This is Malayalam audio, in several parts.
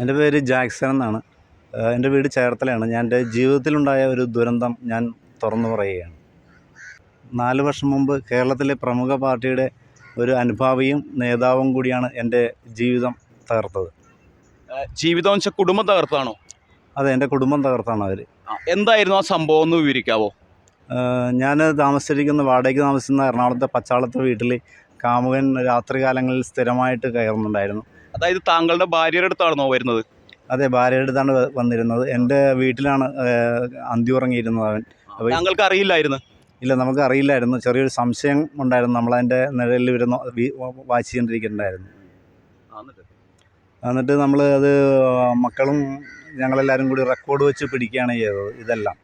എന്റെ പേര് ജാക്സൺ എന്നാണ്. എന്റെ വീട് ചേർത്തലയാണ്. ഞാൻ എന്റെ ജീവിതത്തിലുണ്ടായ ഒരു ദുരന്തം ഞാൻ തുറന്നു പറയുകയാണ്. നാല് വർഷം മുമ്പ് കേരളത്തിലെ പ്രമുഖ പാർട്ടിയുടെ ഒരു അനുഭാവിയും നേതാവും കൂടിയാണ് എന്റെ ജീവിതം തകർത്തത്. ജീവിതം വെച്ചാൽ കുടുംബം തകർത്താണോ? അതെ എന്റെ കുടുംബം തകർത്താണ് അവർ. എന്തായിരുന്നു ആ സംഭവം ഒന്ന് വിവരിക്കാവോ? ഞാൻ താമസിച്ചിരിക്കുന്ന വാടകയ്ക്ക് താമസിക്കുന്ന എറണാകുളത്തെ പച്ചാളത്തെ വീട്ടിൽ കാമുകൻ രാത്രികാലങ്ങളിൽ സ്ഥിരമായിട്ട് കയറുന്നുണ്ടായിരുന്നു. അതായത് താങ്കളുടെ ഭാര്യയുടെ അടുത്താണോ വരുന്നത്? അതെ ഭാര്യയുടെ അടുത്താണ് വന്നിരുന്നത്. എന്റെ വീട്ടിലാണ് അന്തി ഉറങ്ങിയിരുന്നത് അവൻ. അപ്പോൾ താങ്കൾക്ക് അറിയില്ലായിരുന്നു? ഇല്ല നമുക്ക് അറിയില്ലായിരുന്നു. ചെറിയൊരു സംശയം ഉണ്ടായിരുന്നു. നമ്മളതിന്റെ നിഴലിൽ വരുന്ന വാച്ച് കൊണ്ടിരിക്കുന്നുണ്ടായിരുന്നു എന്നിട്ട് നമ്മൾ അത് മക്കളും ഞങ്ങളെല്ലാവരും കൂടി റെക്കോർഡ് വെച്ച് പിടിക്കുകയാണ് ചെയ്തത്. ഇതെല്ലാം.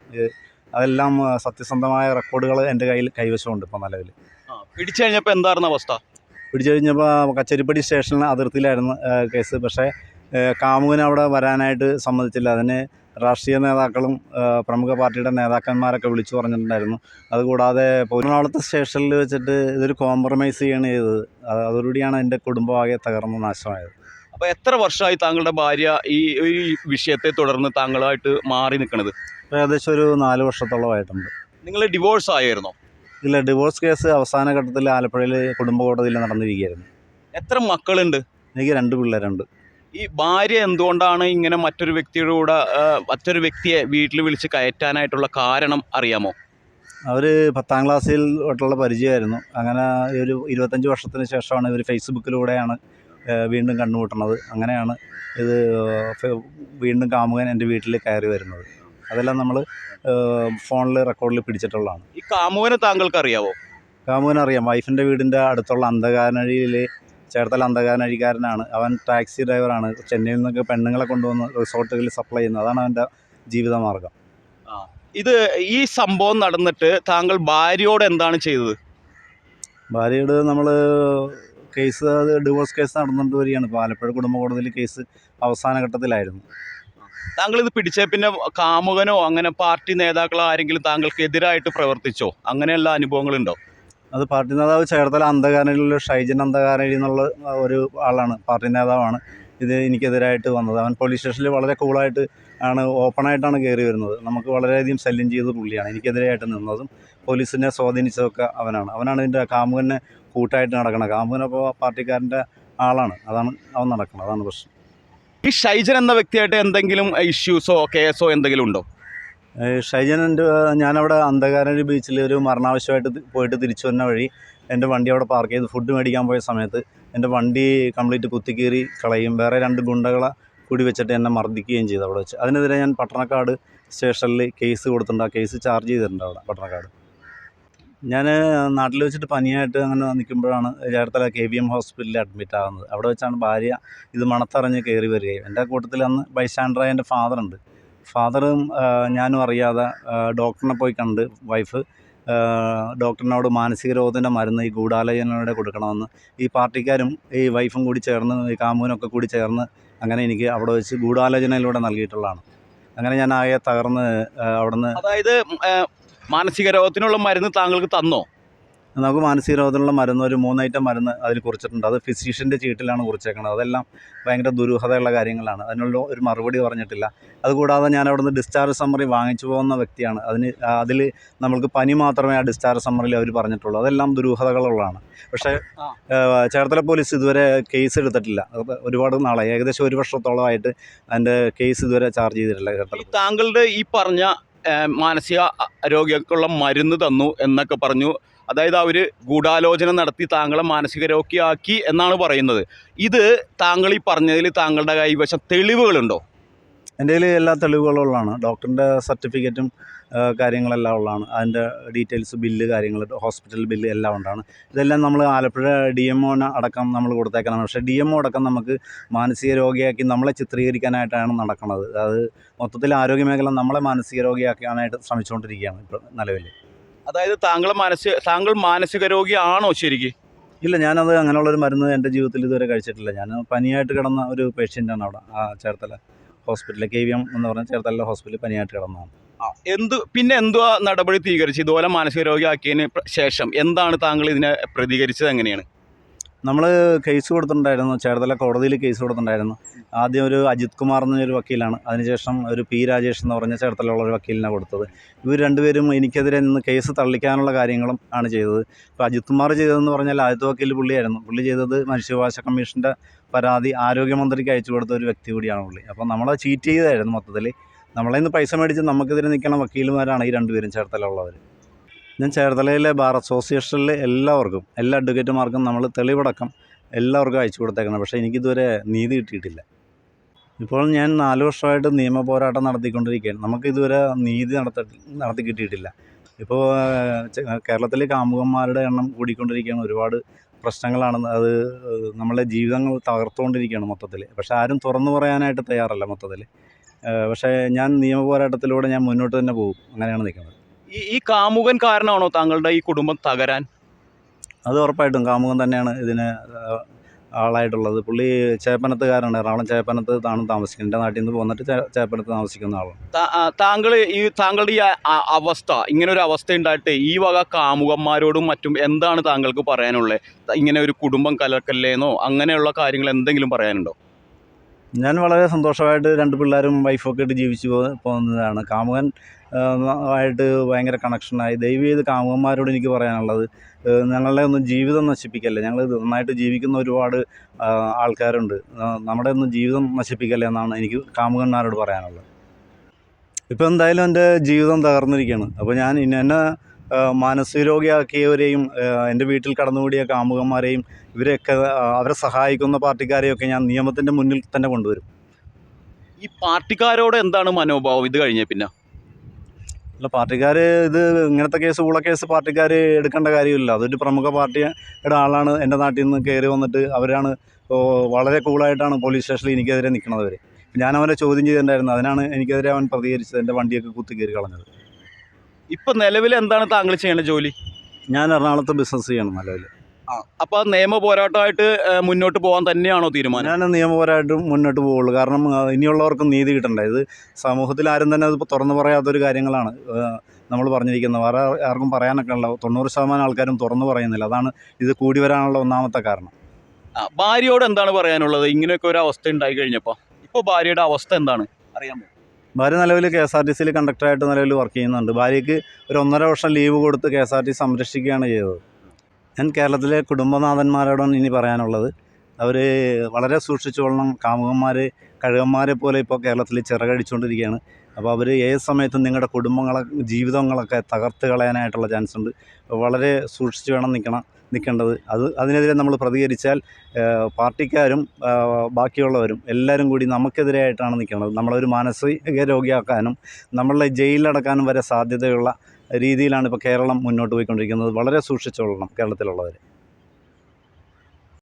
അതെല്ലാം സത്യസന്ധമായ റെക്കോർഡുകൾ എന്റെ കയ്യിൽ കൈവശമുണ്ട് ഇപ്പോൾ നിലവിൽ പിടിച്ചു കഴിഞ്ഞപ്പോൾ എന്തായിരുന്നു അവസ്ഥ? പിടിച്ചു കഴിഞ്ഞപ്പോൾ കച്ചേരിപ്പടി സ്റ്റേഷനിൽ അതിർത്തിയിലായിരുന്നു കേസ്. പക്ഷേ കാമുകന് അവിടെ വരാനായിട്ട് സമ്മതിച്ചില്ല. അതിന് രാഷ്ട്രീയ നേതാക്കളും പ്രമുഖ പാർട്ടിയുടെ നേതാക്കന്മാരൊക്കെ വിളിച്ചു പറഞ്ഞിട്ടുണ്ടായിരുന്നു. അതുകൂടാതെ എറണാകുളത്തെ സ്റ്റേഷനിൽ വെച്ചിട്ട് ഇതൊരു കോംപ്രമൈസ് ചെയ്യാണ് ചെയ്തത്. അതോടുകൂടിയാണ് എന്റെ കുടുംബമാകെ തകർന്ന് നാശമായത്. അപ്പോൾ എത്ര വർഷമായി താങ്കളുടെ ഭാര്യ ഈ ഈ വിഷയത്തെ തുടർന്ന് താങ്കളായിട്ട് മാറി നിൽക്കുന്നത് ഏകദേശം ഒരു നാല് വർഷത്തോളമായിട്ടുണ്ട്. നിങ്ങൾ ഡിവോഴ്സ് ആയിരുന്നോ ഇല്ല ഡിവോഴ്സ് കേസ് അവസാന ഘട്ടത്തിൽ ആലപ്പുഴയിൽ കുടുംബ കോടതിയിൽ നടന്നിരിക്കുകയായിരുന്നു. എത്ര മക്കളുണ്ട്? എനിക്ക് രണ്ട് പിള്ളേരുണ്ട്. ഈ ഭാര്യ എന്തുകൊണ്ടാണ് ഇങ്ങനെ മറ്റൊരു വ്യക്തിയുടെ കൂടെ ആ, മറ്റൊരു വ്യക്തിയെ വീട്ടിൽ വിളിച്ച് കയറ്റാനായിട്ടുള്ള കാരണം അറിയാമോ? അവർ പത്താം ക്ലാസ്സിൽ തൊട്ടുള്ള പരിചയമായിരുന്നു. അങ്ങനെ ഒരു ഇരുപത്തഞ്ച് വർഷത്തിന് ശേഷമാണ് ഇവർ ഫേസ്ബുക്കിലൂടെയാണ് വീണ്ടും കണ്ടുമുട്ടുന്നത് അങ്ങനെയാണ് ഇത് ഫെ- വീണ്ടും കാമുകൻ എന്റെ വീട്ടിൽ കയറി വരുന്നത്. അതെല്ലാം നമ്മൾ ഫോണിൽ റെക്കോർഡിൽ പിടിച്ചിട്ടുള്ളതാണ്. ഈ കാമുവിനെ താങ്കൾക്ക് അറിയാവോ കാമുവിനെ അറിയാം വൈഫിന്റെ വീടിന്റെ അടുത്തുള്ള അന്ധകാരനഴിയിൽ ചേർത്തല അന്ധകാരനഴിക്കാരനാണ്. അവൻ ടാക്സി ഡ്രൈവറാണ്. ചെന്നൈയിൽ നിന്നൊക്കെ പെണ്ണുങ്ങളെ കൊണ്ടുവന്ന് റിസോർട്ടുകളിൽ സപ്ലൈ ചെയ്യുന്നത്. അതാണ് അവന്റെ ജീവിതമാർഗം. ഇത് ഈ സംഭവം നടന്നിട്ട് താങ്കൾ ഭാര്യയോട് എന്താണ് ചെയ്തത്? ഭാര്യയോട് നമ്മൾ കേസ് അത് ഡിവോഴ്സ് കേസ് നടന്നുകൊണ്ട് വരികയാണ്. ഇപ്പോൾ ആലപ്പുഴ കുടുംബ കോടതിയിൽ കേസ് അവസാന ഘട്ടത്തിലായിരുന്നു. താങ്കൾ ഇത് പിടിച്ച. പിന്നെ കാമുകനോ അങ്ങനെ പാർട്ടി നേതാക്കളോ ആരെങ്കിലും താങ്കൾക്ക് എതിരായിട്ട് പ്രവർത്തിച്ചോ? അങ്ങനെയുള്ള അനുഭവങ്ങളുണ്ടോ? അത് പാർട്ടി നേതാവ് ചേർത്തല അന്ധകാരനിലുള്ള ഷൈജൻ അന്ധകാരനി എന്നുള്ള ഒരു ആളാണ് പാർട്ടി നേതാവാണ് ഇത് എനിക്കെതിരായിട്ട് വന്നത്. അവൻ പോലീസ് സ്റ്റേഷനിൽ വളരെ കൂളായിട്ട് ആണ് ഓപ്പണായിട്ടാണ് കയറി വരുന്നത്. നമുക്ക് വളരെയധികം ശല്യം ചെയ്ത പുള്ളിയാണ് എനിക്കെതിരായിട്ട് നിന്നതും പോലീസിനെ സ്വാധീനിച്ചതൊക്കെ അവനാണ്. അവനാണ് ഇതിന്റെ കാമുകനെ കൂട്ടായിട്ട് നടക്കുന്നത് കാമുകനപ്പോൾ പാർട്ടിക്കാരന്റെ ആളാണ്. അതാണ് അവൻ നടക്കുന്നത് അതാണ് പ്രശ്നം. ഈ ഷൈജൻ എന്ന വ്യക്തിയായിട്ട് എന്തെങ്കിലും ഇഷ്യൂസോ കേസോ എന്തെങ്കിലും ഉണ്ടോ? ഷൈജൻ എന്റെ ഞാനവിടെ അന്ധകാരൻ ബീച്ചിൽ ഒരു മരണാവശ്യമായിട്ട് പോയിട്ട് തിരിച്ചു വന്ന വഴി എന്റെ വണ്ടി അവിടെ പാർക്ക് ചെയ്ത് ഫുഡ് മേടിക്കാൻ പോയ സമയത്ത് എന്റെ വണ്ടി കംപ്ലീറ്റ് കുത്തിക്കീറി കളയും. വേറെ രണ്ട് ഗുണ്ടകളെ കൂടി വെച്ചിട്ട് എന്നെ മർദ്ദിക്കുകയും ചെയ്തു അവിടെ വെച്ച്. അതിനെതിരെ ഞാൻ പട്ടണക്കാട് സ്റ്റേഷനിൽ കേസ് കൊടുത്തിട്ടുണ്ട്. ആ കേസ് ചാർജ് ചെയ്തിട്ടുണ്ട് അവിടെ പട്ടണക്കാട്. ഞാൻ നാട്ടിൽ വെച്ചിട്ട് പനിയായിട്ട് അങ്ങനെ നിൽക്കുമ്പോഴാണ് ചേർത്തല കെ വി എം ഹോസ്പിറ്റലിൽ അഡ്മിറ്റ് ആകുന്നത് അവിടെ വെച്ചാണ് ഭാര്യ ഇത് മണത്തറിഞ്ഞ് കയറി വരികയും എന്റെ കൂട്ടത്തിൽ അന്ന് ബൈസ്റ്റാൻഡറായ എന്റെ ഫാദറുണ്ട്. ഫാദറും ഞാനും അറിയാതെ ഡോക്ടറിനെ പോയി കണ്ട് വൈഫ് ഡോക്ടറിനോട് മാനസിക രോഗത്തിന്റെ മരുന്ന് ഈ ഗൂഢാലോചനയുടെ കൊടുക്കണമെന്ന് ഈ പാർട്ടിക്കാരും ഈ വൈഫും കൂടി ചേർന്ന് ഈ കാമുവിനൊക്കെ കൂടി ചേർന്ന് അങ്ങനെ എനിക്ക് അവിടെ വെച്ച് ഗൂഢാലോചനയിലൂടെ നൽകിയിട്ടുള്ളതാണ്. അങ്ങനെ ഞാൻ ആകെ തകർന്ന് അവിടുന്ന് അതായത് മാനസിക രോഗത്തിനുള്ള മരുന്ന് താങ്കൾക്ക് തന്നോ? നമുക്ക് മാനസിക രോഗത്തിനുള്ള മരുന്ന് ഒരു മൂന്നൈറ്റം മരുന്ന് അതിൽ കുറിച്ചിട്ടുണ്ട്. അത് ഫിസിഷ്യന്റെ ചീട്ടിലാണ് കുറിച്ചേക്കുന്നത് അതെല്ലാം ഭയങ്കര ദുരൂഹതയുള്ള കാര്യങ്ങളാണ്. അതിനുള്ള ഒരു മറുപടി പറഞ്ഞിട്ടില്ല. അതുകൂടാതെ ഞാൻ അവിടുന്ന് ഡിസ്ചാർജ് സമ്മറി വാങ്ങിച്ചു പോകുന്ന വ്യക്തിയാണ്. അതിന് അതിൽ നമ്മൾക്ക് പനി മാത്രമേ ആ ഡിസ്ചാർജ് സമ്മറിയിൽ അവർ പറഞ്ഞിട്ടുള്ളൂ. അതെല്ലാം ദുരൂഹതകളുള്ളതാണ്. പക്ഷേ ചേർത്തല പോലീസ് ഇതുവരെ കേസ് എടുത്തിട്ടില്ല. ഒരുപാട് നാളായി. ഏകദേശം ഒരു വർഷത്തോളമായിട്ട് അതിന്റെ കേസ് ഇതുവരെ ചാർജ് ചെയ്തിട്ടില്ല ചേർത്തല താങ്കളുടെ ഈ പറഞ്ഞ മാനസിക രോഗികൾക്കുള്ള മരുന്ന് തന്നു എന്നൊക്കെ പറഞ്ഞു. അതായത് അവർ ഗൂഢാലോചന നടത്തി താങ്കളെ മാനസിക രോഗിയാക്കി എന്നാണ് പറയുന്നത്. ഇത് താങ്കൾ ഈ പറഞ്ഞതിൽ താങ്കളുടെ കൈവശം തെളിവുകളുണ്ടോ? എന്റെ കയ്യിൽ എല്ലാ തെളിവുകളും ഉള്ളതാണ്. ഡോക്ടറിന്റെ സർട്ടിഫിക്കറ്റും കാര്യങ്ങളെല്ലാം ഉള്ളതാണ്. അതിന്റെ ഡീറ്റെയിൽസ് ബില്ല് കാര്യങ്ങൾ ഹോസ്പിറ്റൽ ബില്ല് എല്ലാം ഉണ്ടാണ് ഇതെല്ലാം നമ്മൾ ആലപ്പുഴ ഡി എം ഒന് അടക്കം നമ്മൾ കൊടുത്തേക്കണം പക്ഷേ ഡി എം ഒ അടക്കം നമുക്ക് മാനസിക രോഗിയാക്കി നമ്മളെ ചിത്രീകരിക്കാനായിട്ടാണ് നടക്കുന്നത്. അത് മൊത്തത്തിൽ ആരോഗ്യമേഖല നമ്മളെ മാനസിക രോഗിയാക്കാനായിട്ട് ശ്രമിച്ചുകൊണ്ടിരിക്കുകയാണ് ഇപ്പോൾ നിലവിൽ. അതായത് താങ്കൾ മാനസിക താങ്കൾ മാനസിക രോഗിയാണോ ശരിക്കും? ഇല്ല ഞാനത് അങ്ങനെയുള്ളൊരു മരുന്ന് എന്റെ ജീവിതത്തിൽ ഇതുവരെ കഴിച്ചിട്ടില്ല. ഞാൻ പനിയായിട്ട് കിടന്ന ഒരു പേഷ്യന്റാണ് അവിടെ ആ ചേർത്തല. ഹോസ്പിറ്റലിൽ കെ വി എം എന്ന് പറഞ്ഞ ചേർത്തല ഹോസ്പിറ്റലിൽ പനിയായിട്ട് കിടന്നതാണ്. എന്ത് പിന്നെ എന്തുവാ നടപടി സ്വീകരിച്ചു ഇതുപോലെ മാനസിക രോഗിയാക്കിയതിന് ശേഷം എന്താണ് താങ്കൾ ഇതിനെ പ്രതികരിച്ചത് എങ്ങനെയാണ്? നമ്മൾ കേസ് കൊടുത്തിട്ടുണ്ടായിരുന്നു. ചേർത്തല കോടതിയിൽ കേസ് കൊടുത്തിട്ടുണ്ടായിരുന്നു. ആദ്യം ഒരു അജിത് കുമാർ എന്നൊരു വക്കീലാണ്. അതിനുശേഷം ഒരു പി രാജേഷ് എന്ന് പറഞ്ഞ ചേർത്തലയുള്ള ഒരു വക്കീലിനെ കൊടുത്തത്. ഇവർ രണ്ടുപേരും എനിക്കെതിരെ നിന്ന് കേസ് തള്ളിക്കാനുള്ള കാര്യങ്ങളും ആണ് ചെയ്തത്. ഇപ്പോൾ അജിത് കുമാർ ചെയ്തതെന്ന് പറഞ്ഞാൽ ആദ്യത്തെ വക്കീൽ പുള്ളിയായിരുന്നു. പുള്ളി ചെയ്തത് മനുഷ്യാവകാശ കമ്മീഷന്റെ പരാതി ആരോഗ്യമന്ത്രിക്ക് അയച്ചു കൊടുത്ത ഒരു വ്യക്തി കൂടിയാണ് പുള്ളി. അപ്പോൾ നമ്മളെ ചീറ്റ് ചെയ്തായിരുന്നു മൊത്തത്തിൽ നമ്മളെ നിന്ന് പൈസ മേടിച്ച് നമുക്കെതിരെ നിൽക്കുന്ന വക്കീലുമാരാണ് ഈ രണ്ടുപേരും ചേർത്തലയുള്ളവർ ഞാൻ ചേർത്തലയിലെ ബാർ അസോസിയേഷനിലെ എല്ലാവർക്കും എല്ലാ അഡ്വക്കേറ്റുമാർക്കും നമ്മൾ തെളിവടക്കം എല്ലാവർക്കും അയച്ചു കൊടുത്തേക്കണം. പക്ഷേ എനിക്കിതുവരെ നീതി കിട്ടിയിട്ടില്ല. ഇപ്പോൾ ഞാൻ നാല് വർഷമായിട്ട് നിയമ പോരാട്ടം നടത്തിക്കൊണ്ടിരിക്കുകയാണ്. നമുക്ക് ഇതുവരെ നീതി നടത്തി നടത്തി കിട്ടിയിട്ടില്ല. ഇപ്പോൾ കേരളത്തിലെ കാമുകന്മാരുടെ എണ്ണം കൂടിക്കൊണ്ടിരിക്കുകയാണ്. ഒരുപാട് പ്രശ്നങ്ങളാണ് അത് നമ്മളെ ജീവിതങ്ങൾ തകർത്തുകൊണ്ടിരിക്കുകയാണ് മൊത്തത്തിൽ. പക്ഷേ ആരും തുറന്നു പറയാനായിട്ട് തയ്യാറല്ല മൊത്തത്തിൽ. പക്ഷേ ഞാൻ നിയമ പോരാട്ടത്തിലൂടെ ഞാൻ മുന്നോട്ട് തന്നെ പോകും. അങ്ങനെയാണ് നിൽക്കുന്നത്. ഈ ഈ കാമുകൻ കാരണമാണോ താങ്കളുടെ ഈ കുടുംബം തകരാൻ? അത് ഉറപ്പായിട്ടും കാമുകൻ തന്നെയാണ് ഇതിന് ആളായിട്ടുള്ളത്. പുള്ളി ചേപ്പനത്തുകാരാണ് എറണാകുളം ചേപ്പനത്ത് താണ് താമസിക്കുന്നത്. എന്റെ നാട്ടിൽ നിന്ന് പോന്നിട്ട് ചേപ്പനത്ത് താമസിക്കുന്ന ആളാണ്. താങ്കൾ ഈ താങ്കളുടെ ഈ അവസ്ഥ ഇങ്ങനെ ഒരു അവസ്ഥ ഉണ്ടായിട്ട് ഈ വക കാമുകന്മാരോടും മറ്റും എന്താണ് താങ്കൾക്ക് പറയാനുള്ളത് ഇങ്ങനെ ഒരു കുടുംബം കലക്കല്ലേന്നോ അങ്ങനെയുള്ള കാര്യങ്ങൾ എന്തെങ്കിലും പറയാനുണ്ടോ? ഞാൻ വളരെ സന്തോഷമായിട്ട് രണ്ട് പിള്ളേരും വൈഫൊക്കെ ആയിട്ട് ജീവിച്ചു പോകുന്നതാണ്. കാമുകൻ ആയിട്ട് ഭയങ്കര കണക്ഷനായി ദയവ് ചെയ്ത് കാമുകന്മാരോട് എനിക്ക് പറയാനുള്ളത് ഞങ്ങളുടെ ഒന്നും ജീവിതം നശിപ്പിക്കല്ലേ? ഞങ്ങൾ നന്നായിട്ട് ജീവിക്കുന്ന ഒരുപാട് ആൾക്കാരുണ്ട്. നമ്മുടെ ഒന്നും ജീവിതം നശിപ്പിക്കല്ലേ എന്നാണ് എനിക്ക് കാമുകന്മാരോട് പറയാനുള്ളത്. ഇപ്പോൾ എന്തായാലും എന്റെ ജീവിതം തകർന്നിരിക്കുകയാണ്. അപ്പോൾ ഞാൻ എന്നെ മാനസിക രോഗിയാക്കിയവരെയും എന്റെ വീട്ടിൽ കടന്നുകൂടിയ കാമുകന്മാരെയും ഇവരെയൊക്കെ അവരെ സഹായിക്കുന്ന പാർട്ടിക്കാരെയൊക്കെ ഞാൻ നിയമത്തിന്റെ മുന്നിൽ തന്നെ കൊണ്ടുവരും. ഈ പാർട്ടിക്കാരോട് എന്താണ് മനോഭാവം? ഇത് കഴിഞ്ഞ പിന്നെ. അല്ല പാർട്ടിക്കാർ ഇത് ഇങ്ങനത്തെ കേസ് ഉള്ള കേസ് പാർട്ടിക്കാർ എടുക്കേണ്ട കാര്യമില്ല. അതൊരു പ്രമുഖ പാർട്ടിയുടെ ആളാണ് എന്റെ നാട്ടിൽ നിന്ന് കയറി വന്നിട്ട് അവരാണ് വളരെ കൂളായിട്ടാണ് പോലീസ് സ്റ്റേഷനിൽ എനിക്കെതിരെ നിൽക്കുന്നത് അവർ ഞാൻ അവനെ ചോദ്യം ചെയ്തിട്ടുണ്ടായിരുന്നു. അതിനാണ് എനിക്കെതിരെ അവൻ പ്രതികരിച്ചത് എന്റെ വണ്ടിയൊക്കെ കുത്തി കയറി കളഞ്ഞത്. ഇപ്പൊ നിലവിൽ എന്താണ് താങ്കൾ ചെയ്യേണ്ട ജോലി? ഞാൻ എറണാകുളത്ത് ബിസിനസ് ചെയ്യണം നിലവിൽ. അപ്പൊ നിയമ പോരാട്ടമായിട്ട് മുന്നോട്ട് പോകാൻ തന്നെയാണോ തീരുമാനം? ഞാൻ നിയമപരമായിട്ടും മുന്നോട്ട് പോവുള്ളൂ. കാരണം ഇനിയുള്ളവർക്കും നീതി കിട്ടണ്ടേ? ഇത് സമൂഹത്തിൽ ആരും തന്നെ അത് തുറന്നു പറയാത്തൊരു കാര്യങ്ങളാണ്. നമ്മൾ പറഞ്ഞിരിക്കുന്നത്. വേറെ ആർക്കും പറയാനൊക്കെ ഉള്ള തൊണ്ണൂറ് ശതമാനം ആൾക്കാരും തുറന്നു പറയുന്നില്ല. അതാണ് ഇത് കൂടി വരാനുള്ള ഒന്നാമത്തെ കാരണം. ഭാര്യയോട് എന്താണ് പറയാനുള്ളത്? ഇങ്ങനെയൊക്കെ ഒരു അവസ്ഥ ഉണ്ടായി കഴിഞ്ഞപ്പോൾ ഇപ്പൊ ഭാര്യയുടെ അവസ്ഥ എന്താണ്? അറിയാമോ? ഭാര്യ നിലവിൽ കെ എസ് ആർ ടി സിയിൽ കണ്ടക്ടറായിട്ട് നിലവിൽ വർക്ക് ചെയ്യുന്നുണ്ട്. ഭാര്യയ്ക്ക് ഒരു ഒന്നര വർഷം ലീവ് കൊടുത്ത് കെ എസ് ആർ ടി സംരക്ഷിക്കുകയാണ് ചെയ്തത്. ഞാൻ കേരളത്തിലെ കുടുംബനാഥന്മാരോടാണ് ഇനി പറയാനുള്ളത്. അവർ വളരെ സൂക്ഷിച്ചുകൊള്ളണം. കാമുകന്മാർ കഴുകന്മാരെ പോലെ ഇപ്പോൾ കേരളത്തിൽ ചിറകടിച്ചുകൊണ്ടിരിക്കുകയാണ് അപ്പോൾ അവർ ഏത് സമയത്തും നിങ്ങളുടെ കുടുംബങ്ങളെ ജീവിതങ്ങളൊക്കെ തകർത്ത് കളയാനായിട്ടുള്ള ചാൻസ് ഉണ്ട്. വളരെ സൂക്ഷിച്ച് വേണം നിൽക്കണം നിൽക്കേണ്ടത്. അത് അതിനെതിരെ നമ്മൾ പ്രതികരിച്ചാൽ പാർട്ടിക്കാരും ബാക്കിയുള്ളവരും എല്ലാവരും കൂടി നമുക്കെതിരെയായിട്ടാണ് നിൽക്കുന്നത് നമ്മളൊരു മാനസിക രോഗിയാക്കാനും നമ്മളെ ജയിലിലടക്കാനും വരെ സാധ്യതയുള്ള രീതിയിലാണ് ഇപ്പോൾ കേരളം മുന്നോട്ട് പോയിക്കൊണ്ടിരിക്കുന്നത്. വളരെ സൂക്ഷിച്ചുകൊള്ളണം കേരളത്തിലുള്ളവർ.